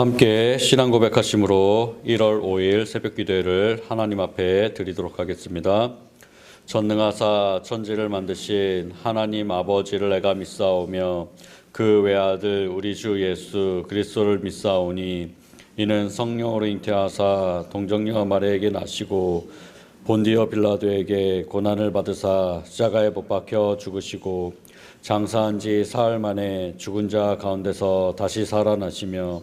함께 신앙 고백하심으로 1월 5일 새벽 기도회를 하나님 앞에 드리도록 하겠습니다. 전능하사 천지를 만드신 하나님 아버지를 내가 믿사오며 그 외아들 우리 주 예수 그리스도를 믿사오니 이는 성령으로 잉태하사 동정녀 마리에게 나시고 본디어 빌라도에게 고난을 받으사 십자가에 못 박혀 죽으시고 장사한 지 사흘 만에 죽은 자 가운데서 다시 살아나시며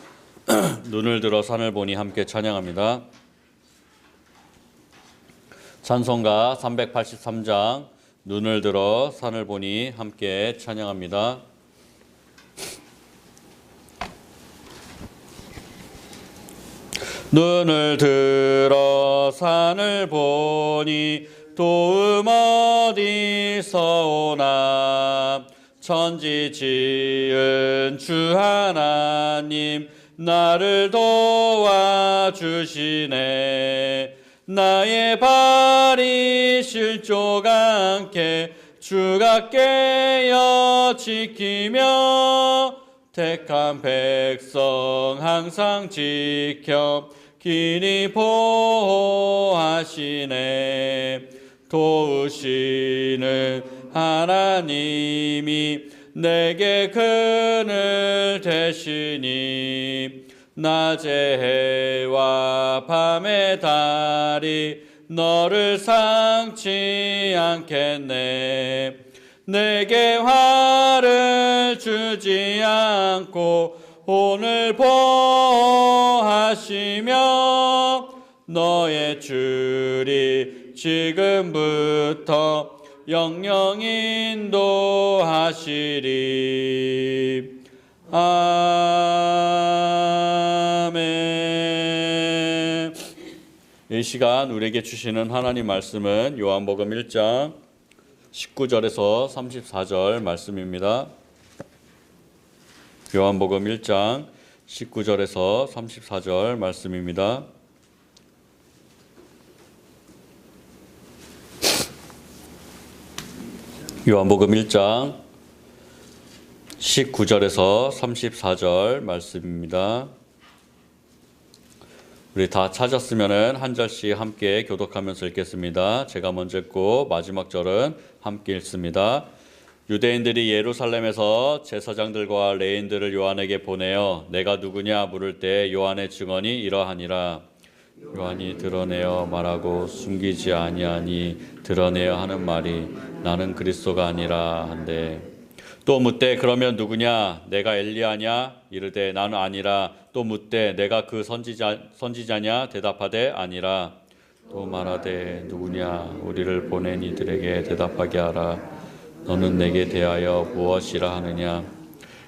눈을 들어 산을 보니 함께 찬양합니다. 찬송가 383장 눈을 들어 산을 보니 함께 찬양합니다. 눈을 들어 산을 보니 도움 어디서 오나 천지 지은 주 하나님 나를 도와주시네. 나의 발이 실족 않게 주가 깨어 지키며 택한 백성 항상 지켜 길이 보호하시네. 도우시는 하나님이 내게 그늘 되시니 낮의 해와 밤의 달이 너를 상치 않겠네. 내게 화를 주지 않고 오늘 보호하시며 너의 줄이 지금부터 영영 인도하시리 아멘 이 시간 우리에게 주시는 하나님 말씀은 요한복음 1장 19절에서 34절 말씀입니다. 요한복음 1장 19절에서 34절 말씀입니다. 요한복음 1장 19절에서 34절 말씀입니다. 우리 다 찾았으면은 한 절씩 함께 교독하면서 읽겠습니다. 제가 먼저 읽고 마지막 절은 함께 읽습니다. 유대인들이 예루살렘에서 제사장들과 레인들을 요한에게 보내어 내가 누구냐 물을 때 요한의 증언이 이러하니라. 요한이 드러내어 말하고 숨기지 아니하니 드러내어 하는 말이 나는 그리스도가 아니라 한데 또 묻되 그러면 누구냐? 내가 엘리야냐? 이르되 나는 아니라 또 묻되 내가 그 선지자 선지자냐? 대답하되 아니라. 또 말하되 누구냐? 우리를 보낸 이들에게 대답하게 하라. 너는 내게 대하여 무엇이라 하느냐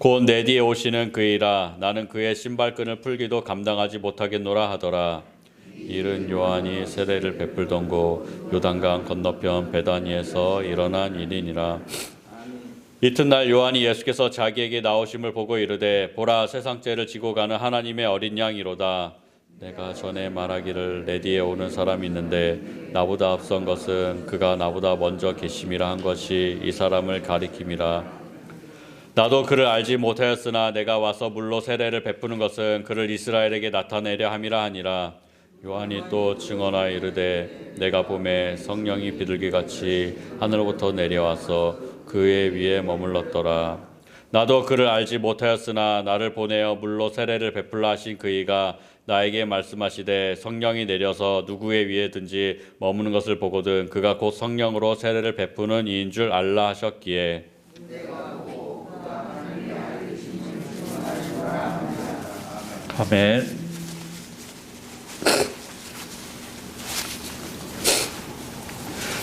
곧 내 뒤에 오시는 그이라 나는 그의 신발끈을 풀기도 감당하지 못하겠노라 하더라. 이른 요한이 세례를 베풀던고 요단강 건너편 베다니에서 일어난 일이니라. 이튿날 요한이 예수께서 자기에게 나오심을 보고 이르되 보라 세상 죄를 지고 가는 하나님의 어린 양이로다. 내가 전에 말하기를 내 뒤에 오는 사람이 있는데 나보다 앞선 것은 그가 나보다 먼저 계심이라 한 것이 이 사람을 가리킴이라 나도 그를 알지 못하였으나 내가 와서 물로 세례를 베푸는 것은 그를 이스라엘에게 나타내려 함이라 하니라. 요한이 또 증언하여 이르되 내가 봄에 성령이 비둘기 같이 하늘로부터 내려와서 그의 위에 머물렀더라. 나도 그를 알지 못하였으나 나를 보내어 물로 세례를 베풀라 하신 그이가 나에게 말씀하시되 성령이 내려서 누구의 위에든지 머무는 것을 보거든 그가 곧 성령으로 세례를 베푸는 이인 줄 알라 하셨기에 아멘.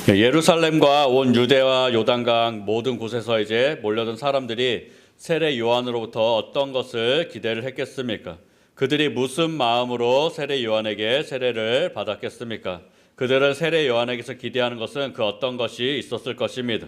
예루살렘과 온 유대와 요단강 모든 곳에서 이제 몰려든 사람들이 세례 요한으로부터 어떤 것을 기대를 했겠습니까? 그들이 무슨 마음으로 세례 요한에게 세례를 받았겠습니까? 그들은 세례 요한에게서 기대하는 것은 그 어떤 것이 있었을 것입니다.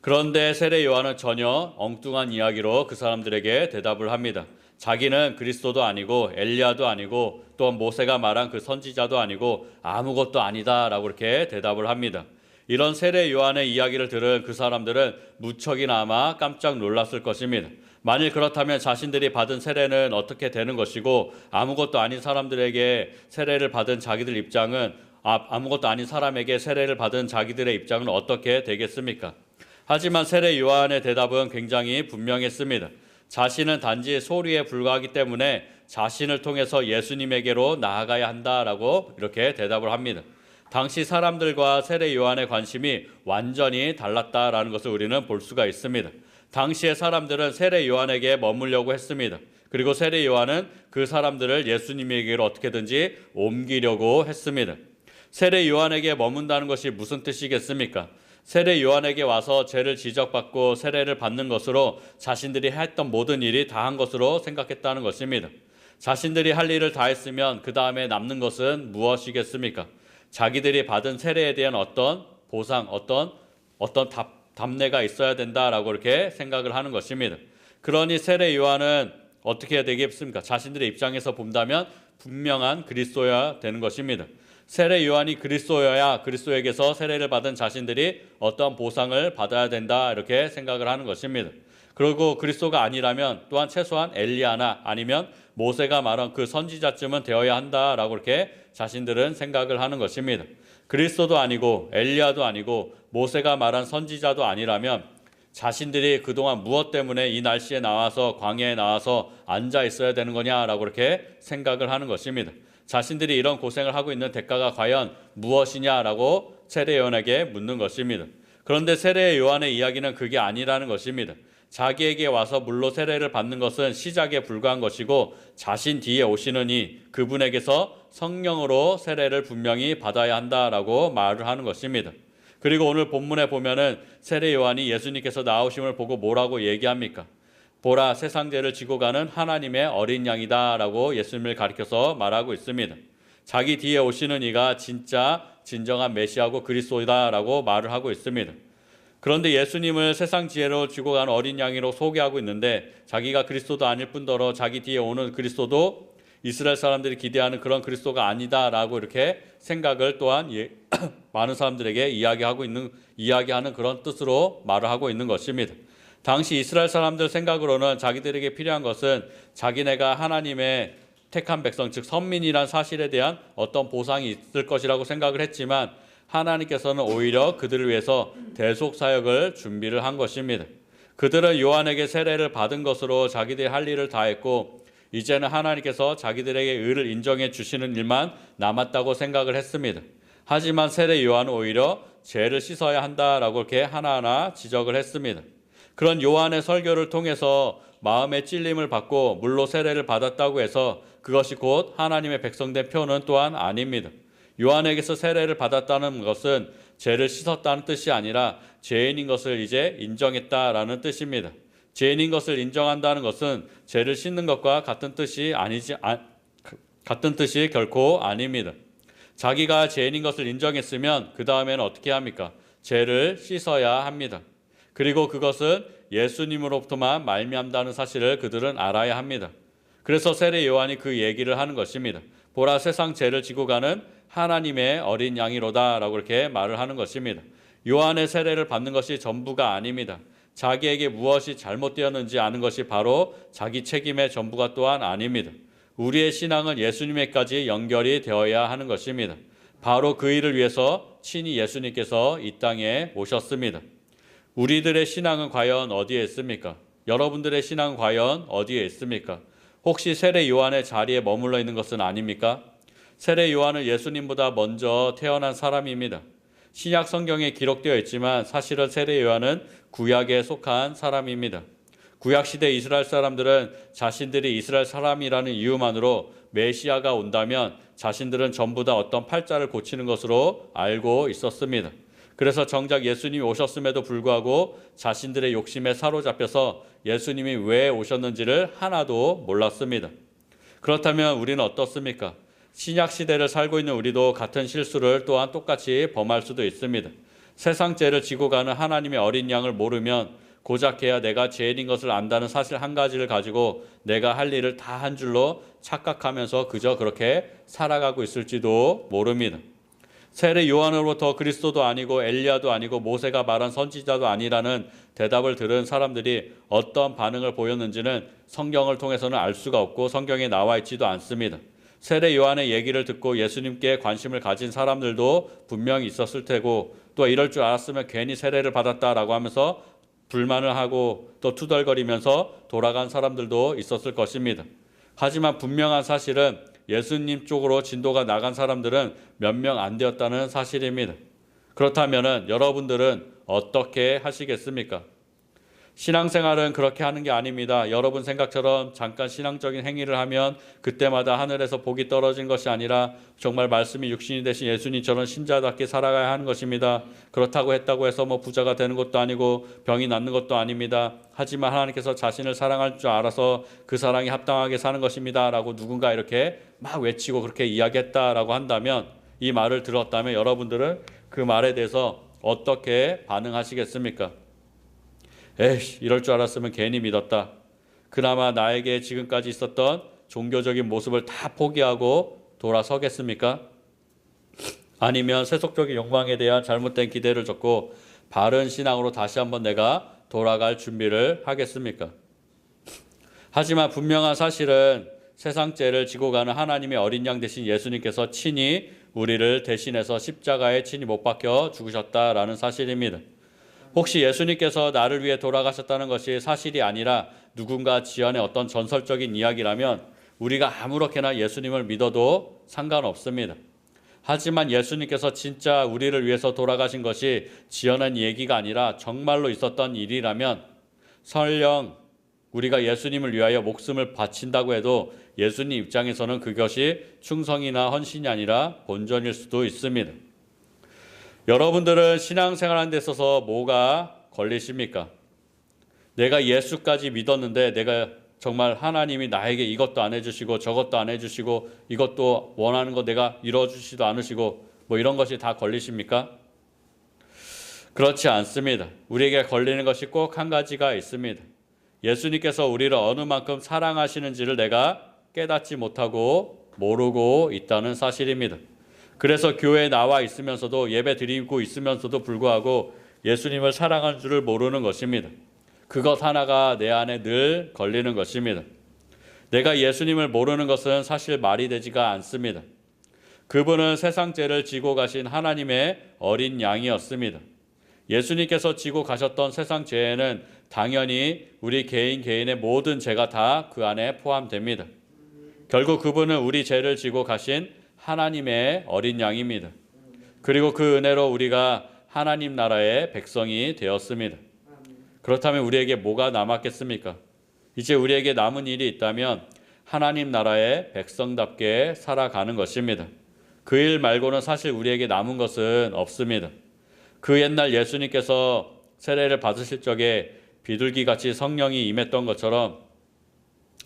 그런데 세례 요한은 전혀 엉뚱한 이야기로 그 사람들에게 대답을 합니다. 자기는 그리스도도 아니고 엘리야도 아니고 또 모세가 말한 그 선지자도 아니고 아무것도 아니다라고 이렇게 대답을 합니다. 이런 세례 요한의 이야기를 들은 그 사람들은 무척이나마 깜짝 놀랐을 것입니다. 만일 그렇다면 자신들이 받은 세례는 어떻게 되는 것이고 아무것도 아닌 사람들에게 세례를 받은 자기들 입장은 아, 아무것도 아닌 사람에게 세례를 받은 자기들의 입장은 어떻게 되겠습니까? 하지만 세례 요한의 대답은 굉장히 분명했습니다. 자신은 단지 소리에 불과하기 때문에 자신을 통해서 예수님에게로 나아가야 한다라고 이렇게 대답을 합니다. 당시 사람들과 세례 요한의 관심이 완전히 달랐다라는 것을 우리는 볼 수가 있습니다. 당시의 사람들은 세례 요한에게 머물려고 했습니다. 그리고 세례 요한은 그 사람들을 예수님에게로 어떻게든지 옮기려고 했습니다. 세례 요한에게 머문다는 것이 무슨 뜻이겠습니까? 세례 요한에게 와서 죄를 지적받고 세례를 받는 것으로 자신들이 했던 모든 일이 다 한 것으로 생각했다는 것입니다. 자신들이 할 일을 다 했으면 그 다음에 남는 것은 무엇이겠습니까? 자기들이 받은 세례에 대한 어떤 보상, 어떤 어떤 답, 답례가 있어야 된다라고 이렇게 생각을 하는 것입니다. 그러니 세례 요한은 어떻게 해야 되겠습니까? 자신들의 입장에서 본다면 분명한 그리스도야 되는 것입니다. 세례 요한이 그리스도여야 그리스도에게서 세례를 받은 자신들이 어떤 보상을 받아야 된다 이렇게 생각을 하는 것입니다. 그리고 그리스도가 아니라면 또한 최소한 엘리야나 아니면 모세가 말한 그 선지자쯤은 되어야 한다라고 이렇게 자신들은 생각을 하는 것입니다. 그리스도도 아니고 엘리야도 아니고 모세가 말한 선지자도 아니라면 자신들이 그동안 무엇 때문에 이 날씨에 나와서 광야에 나와서 앉아 있어야 되는 거냐라고 이렇게 생각을 하는 것입니다. 자신들이 이런 고생을 하고 있는 대가가 과연 무엇이냐라고 세례 요한에게 묻는 것입니다. 그런데 세례 요한의 이야기는 그게 아니라는 것입니다. 자기에게 와서 물로 세례를 받는 것은 시작에 불과한 것이고 자신 뒤에 오시는 이 그분에게서 성령으로 세례를 분명히 받아야 한다라고 말을 하는 것입니다. 그리고 오늘 본문에 보면은 세례 요한이 예수님께서 나오심을 보고 뭐라고 얘기합니까? 보라 세상 죄를 지고 가는 하나님의 어린 양이다라고 예수님을 가리켜서 말하고 있습니다. 자기 뒤에 오시는 이가 진짜 진정한 메시아고 그리스도이다라고 말을 하고 있습니다. 그런데 예수님을 세상 지혜로 지고 가는 어린 양이로 소개하고 있는데 자기가 그리스도도 아닐 뿐더러 자기 뒤에 오는 그리스도도 이스라엘 사람들이 기대하는 그런 그리스도가 아니다라고 이렇게 생각을 또한 예, 많은 사람들에게 이야기하고 있는 이야기하는 그런 뜻으로 말을 하고 있는 것입니다. 당시 이스라엘 사람들 생각으로는 자기들에게 필요한 것은 자기네가 하나님의 택한 백성 즉 선민이란 사실에 대한 어떤 보상이 있을 것이라고 생각을 했지만 하나님께서는 오히려 그들을 위해서 대속 사역을 준비를 한 것입니다. 그들은 요한에게 세례를 받은 것으로 자기들이 할 일을 다 했고 이제는 하나님께서 자기들에게 의를 인정해 주시는 일만 남았다고 생각을 했습니다. 하지만 세례 요한은 오히려 죄를 씻어야 한다라고 이렇게 하나하나 지적을 했습니다. 그런 요한의 설교를 통해서 마음의 찔림을 받고 물로 세례를 받았다고 해서 그것이 곧 하나님의 백성된 표는 또한 아닙니다. 요한에게서 세례를 받았다는 것은 죄를 씻었다는 뜻이 아니라 죄인인 것을 이제 인정했다라는 뜻입니다. 죄인인 것을 인정한다는 것은 죄를 씻는 것과 같은 뜻이 아니지 아, 같은 뜻이 결코 아닙니다. 자기가 죄인인 것을 인정했으면 그 다음에는 어떻게 합니까? 죄를 씻어야 합니다. 그리고 그것은 예수님으로부터만 말미암다는 사실을 그들은 알아야 합니다. 그래서 세례 요한이 그 얘기를 하는 것입니다. 보라 세상 죄를 지고 가는 하나님의 어린 양이로다라고 이렇게 말을 하는 것입니다. 요한의 세례를 받는 것이 전부가 아닙니다. 자기에게 무엇이 잘못되었는지 아는 것이 바로 자기 책임의 전부가 또한 아닙니다. 우리의 신앙은 예수님에까지 연결이 되어야 하는 것입니다. 바로 그 일을 위해서 친히 예수님께서 이 땅에 오셨습니다. 우리들의 신앙은 과연 어디에 있습니까? 여러분들의 신앙 과연 어디에 있습니까? 혹시 세례 요한의 자리에 머물러 있는 것은 아닙니까? 세례 요한은 예수님보다 먼저 태어난 사람입니다. 신약 성경에 기록되어 있지만 사실은 세례 요한은 구약에 속한 사람입니다. 구약 시대 이스라엘 사람들은 자신들이 이스라엘 사람이라는 이유만으로 메시아가 온다면 자신들은 전부 다 어떤 팔자를 고치는 것으로 알고 있었습니다. 그래서 정작 예수님이 오셨음에도 불구하고 자신들의 욕심에 사로잡혀서 예수님이 왜 오셨는지를 하나도 몰랐습니다. 그렇다면 우리는 어떻습니까? 신약 시대를 살고 있는 우리도 같은 실수를 또한 똑같이 범할 수도 있습니다. 세상 죄를 지고 가는 하나님의 어린 양을 모르면 고작 해야 내가 죄인인 것을 안다는 사실 한 가지를 가지고 내가 할 일을 다 한 줄로 착각하면서 그저 그렇게 살아가고 있을지도 모릅니다. 세례 요한으로부터 그리스도도 아니고 엘리야도 아니고 모세가 말한 선지자도 아니라는 대답을 들은 사람들이 어떤 반응을 보였는지는 성경을 통해서는 알 수가 없고 성경에 나와 있지도 않습니다. 세례 요한의 얘기를 듣고 예수님께 관심을 가진 사람들도 분명히 있었을 테고 또 이럴 줄 알았으면 괜히 세례를 받았다라고 하면서 불만을 하고 또 투덜거리면서 돌아간 사람들도 있었을 것입니다. 하지만 분명한 사실은 예수님 쪽으로 진도가 나간 사람들은 몇 명 안 되었다는 사실입니다. 그렇다면 여러분들은 어떻게 하시겠습니까? 신앙생활은 그렇게 하는 게 아닙니다. 여러분 생각처럼 잠깐 신앙적인 행위를 하면 그때마다 하늘에서 복이 떨어진 것이 아니라 정말 말씀이 육신이 되신 예수님처럼 신자답게 살아가야 하는 것입니다. 그렇다고 했다고 해서 뭐 부자가 되는 것도 아니고 병이 낫는 것도 아닙니다. 하지만 하나님께서 자신을 사랑할 줄 알아서 그 사랑이 합당하게 사는 것입니다. 라고 누군가 이렇게 막 외치고 그렇게 이야기했다라고 한다면 이 말을 들었다면 여러분들은 그 말에 대해서 어떻게 반응하시겠습니까? 에이씨, 이럴 줄 알았으면 괜히 믿었다. 그나마 나에게 지금까지 있었던 종교적인 모습을 다 포기하고 돌아서겠습니까? 아니면 세속적인 욕망에 대한 잘못된 기대를 줬고 바른 신앙으로 다시 한번 내가 돌아갈 준비를 하겠습니까? 하지만 분명한 사실은 세상 죄를 지고 가는 하나님의 어린 양 대신 예수님께서 친히 우리를 대신해서 십자가에 친히 못 박혀 죽으셨다라는 사실입니다. 혹시 예수님께서 나를 위해 돌아가셨다는 것이 사실이 아니라 누군가 지연의 어떤 전설적인 이야기라면 우리가 아무렇게나 예수님을 믿어도 상관없습니다. 하지만 예수님께서 진짜 우리를 위해서 돌아가신 것이 지어낸 얘기가 아니라 정말로 있었던 일이라면 설령 우리가 예수님을 위하여 목숨을 바친다고 해도 예수님 입장에서는 그것이 충성이나 헌신이 아니라 본전일 수도 있습니다. 여러분들은 신앙생활하는 데 있어서 뭐가 걸리십니까? 내가 예수까지 믿었는데 내가 정말 하나님이 나에게 이것도 안 해주시고 저것도 안 해주시고 이것도 원하는 거 내가 이뤄주시도 않으시고 뭐 이런 것이 다 걸리십니까? 그렇지 않습니다. 우리에게 걸리는 것이 꼭 한 가지가 있습니다. 예수님께서 우리를 어느 만큼 사랑하시는지를 내가 깨닫지 못하고 모르고 있다는 사실입니다. 그래서 교회에 나와 있으면서도 예배 드리고 있으면서도 불구하고 예수님을 사랑한 줄을 모르는 것입니다. 그것 하나가 내 안에 늘 걸리는 것입니다. 내가 예수님을 모르는 것은 사실 말이 되지가 않습니다. 그분은 세상 죄를 지고 가신 하나님의 어린 양이었습니다. 예수님께서 지고 가셨던 세상 죄에는 당연히 우리 개인 개인의 모든 죄가 다 그 안에 포함됩니다. 결국 그분은 우리 죄를 지고 가신 하나님의 어린 양입니다. 그리고 그 은혜로 우리가 하나님 나라의 백성이 되었습니다. 그렇다면 우리에게 뭐가 남았겠습니까? 이제 우리에게 남은 일이 있다면 하나님 나라의 백성답게 살아가는 것입니다. 그 일 말고는 사실 우리에게 남은 것은 없습니다. 그 옛날 예수님께서 세례를 받으실 적에 비둘기 같이 성령이 임했던 것처럼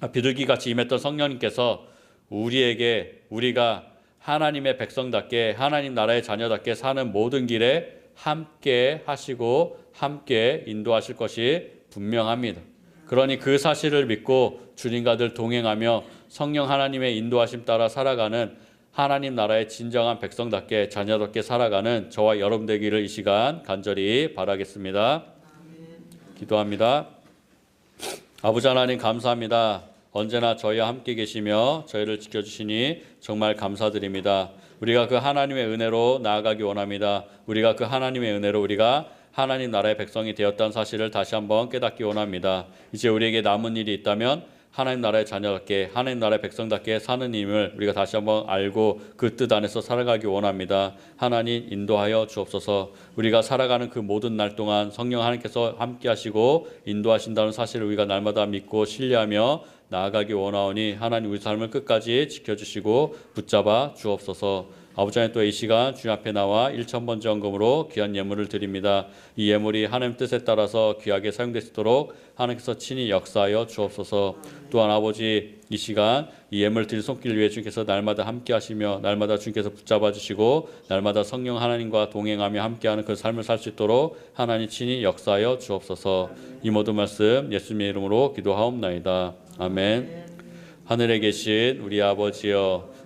아, 비둘기 같이 임했던 성령님께서 우리에게 우리가 하나님의 백성답게 하나님 나라의 자녀답게 사는 모든 길에 함께 하시고 함께 인도하실 것이 분명합니다. 그러니 그 사실을 믿고 주님과 늘 동행하며 성령 하나님의 인도하심 따라 살아가는 하나님 나라의 진정한 백성답게 자녀답게 살아가는 저와 여러분 되기를 이 시간 간절히 바라겠습니다. 기도합니다. 아버지 하나님 감사합니다. 언제나 저희와 함께 계시며 저희를 지켜주시니 정말 감사드립니다. 우리가 그 하나님의 은혜로 나아가기 원합니다. 우리가 그 하나님의 은혜로 우리가 하나님 나라의 백성이 되었다는 사실을 다시 한번 깨닫기 원합니다. 이제 우리에게 남은 일이 있다면 하나님 나라의 자녀답게 하나님 나라의 백성답게 사는 힘을 우리가 다시 한번 알고 그 뜻 안에서 살아가기 원합니다. 하나님 인도하여 주옵소서. 우리가 살아가는 그 모든 날 동안 성령 하나님께서 함께 하시고 인도하신다는 사실을 우리가 날마다 믿고 신뢰하며 나아가기 원하오니 하나님 우리 삶을 끝까지 지켜주시고 붙잡아 주옵소서. 아버지 하나님 또이 시간 주님 앞에 나와 1천번 점검으로 귀한 예물을 드립니다. 이 예물이 하나님 뜻에 따라서 귀하게 있도록 하나님께서 친히 역사하여 주옵소서. 또한 아버지 이 시간 이 예물 드릴 손길 위해 주께서 날마다 함께 하시며 날마다 주께서 붙잡아 주시고 날마다 성령 하나님과 동행하며 함께하는 그 삶을 살 수 있도록 하나님 친히 역사하여 주옵소서. 이 모든 말씀 예수님의 이름으로 기도하옵나이다. 아멘. 하늘에 계신 우리 아버지여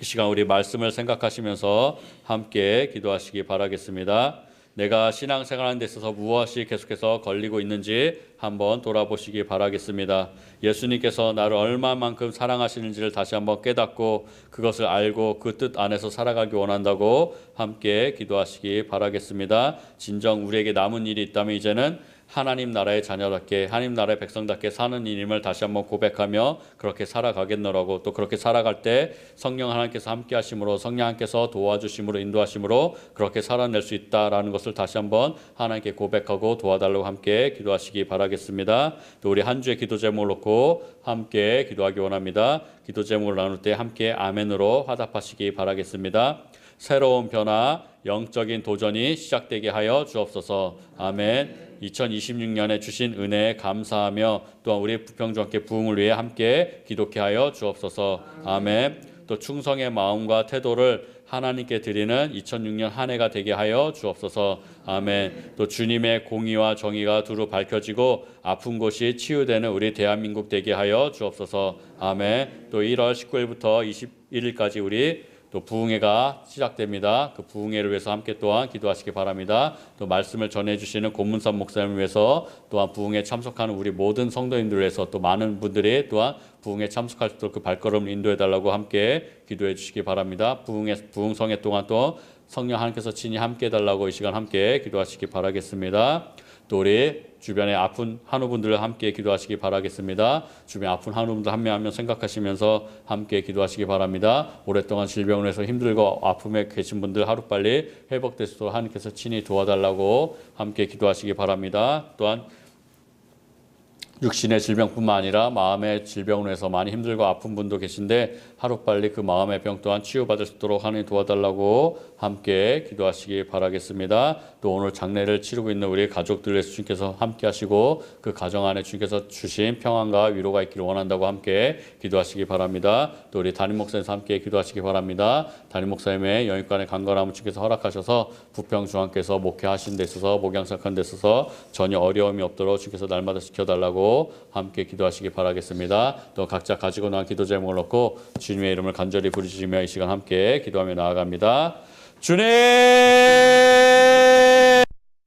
이 시간 우리 말씀을 생각하시면서 함께 기도하시기 바라겠습니다. 내가 신앙생활하는 데 있어서 무엇이 계속해서 걸리고 있는지 한번 돌아보시기 바라겠습니다. 예수님께서 나를 얼마만큼 사랑하시는지를 다시 한번 깨닫고 그것을 알고 그 뜻 안에서 살아가기 원한다고 함께 기도하시기 바라겠습니다. 진정 우리에게 남은 일이 있다면 이제는 하나님 나라의 자녀답게 하나님 나라의 백성답게 사는 일임을 다시 한번 고백하며 그렇게 살아가겠노라고 또 그렇게 살아갈 때 성령 하나님께서 함께 하심으로 성령 하나님께서 도와주심으로 인도하심으로 그렇게 살아낼 수 있다라는 것을 다시 한번 하나님께 고백하고 도와달라고 함께 기도하시기 바라겠습니다. 또 우리 한 주의 기도 제목을 놓고 함께 기도하기 원합니다. 기도 제목을 나눌 때 함께 아멘으로 화답하시기 바라겠습니다. 새로운 변화, 영적인 도전이 시작되게 하여 주옵소서. 아멘. 2026년에 주신 은혜에 감사하며 또한 우리 부평주 함께 부흥을 위해 함께 기도케 하여 주옵소서. 아멘. 또 충성의 마음과 태도를 하나님께 드리는 2006년 한 해가 되게 하여 주옵소서. 아멘. 또 주님의 공의와 정의가 두루 밝혀지고 아픈 곳이 치유되는 우리 대한민국 되게 하여 주옵소서. 아멘. 또 1월 19일부터 21일까지 우리 또 부흥회가 시작됩니다. 그 부흥회를 위해서 함께 또한 기도하시기 바랍니다. 또 말씀을 전해 주시는 고문산 목사님을 위해서 또한 부흥회 참석하는 우리 모든 성도님들을 위해서 또 많은 분들이 또한 부흥에 참석할 수 있도록 그 발걸음을 인도해 달라고 함께 기도해 주시기 바랍니다. 부흥회 부흥성회 동안 또 성령 하나님께서 친히 함께 해 달라고 이 시간 함께 기도하시기 바라겠습니다. 또 우리 주변에 아픈 한우분들 함께 기도하시기 바라겠습니다. 주변에 아픈 한우분들 한 명 한 명 생각하시면서 함께 기도하시기 바랍니다. 오랫동안 질병을 해서 힘들고 아픔에 계신 분들 하루빨리 회복될 수 있도록 하나님께서 친히 도와달라고 함께 기도하시기 바랍니다. 또한 육신의 질병뿐만 아니라 마음의 질병으로 해서 많이 힘들고 아픈 분도 계신데 하루빨리 그 마음의 병 또한 치유받을 수 있도록 하나님 도와달라고 함께 기도하시기 바라겠습니다. 또 오늘 장례를 치르고 있는 우리 가족들의 주님께서 함께 하시고 그 가정 안에 주님께서 주신 평안과 위로가 있기를 원한다고 함께 기도하시기 바랍니다. 또 우리 담임 목사님 함께 기도하시기 바랍니다. 담임 목사님의 영육간의 강건함을 주님께서 허락하셔서 부평 중앙께서 목회하신 데 있어서 목양사한 데 있어서 전혀 어려움이 없도록 주님께서 날마다 지켜달라고 함께 기도하시기 바라겠습니다. 또 각자 가지고 나온 기도 제목을 놓고 주님의 이름을 간절히 부르시며 이 시간 함께 기도하며 나아갑니다. 주님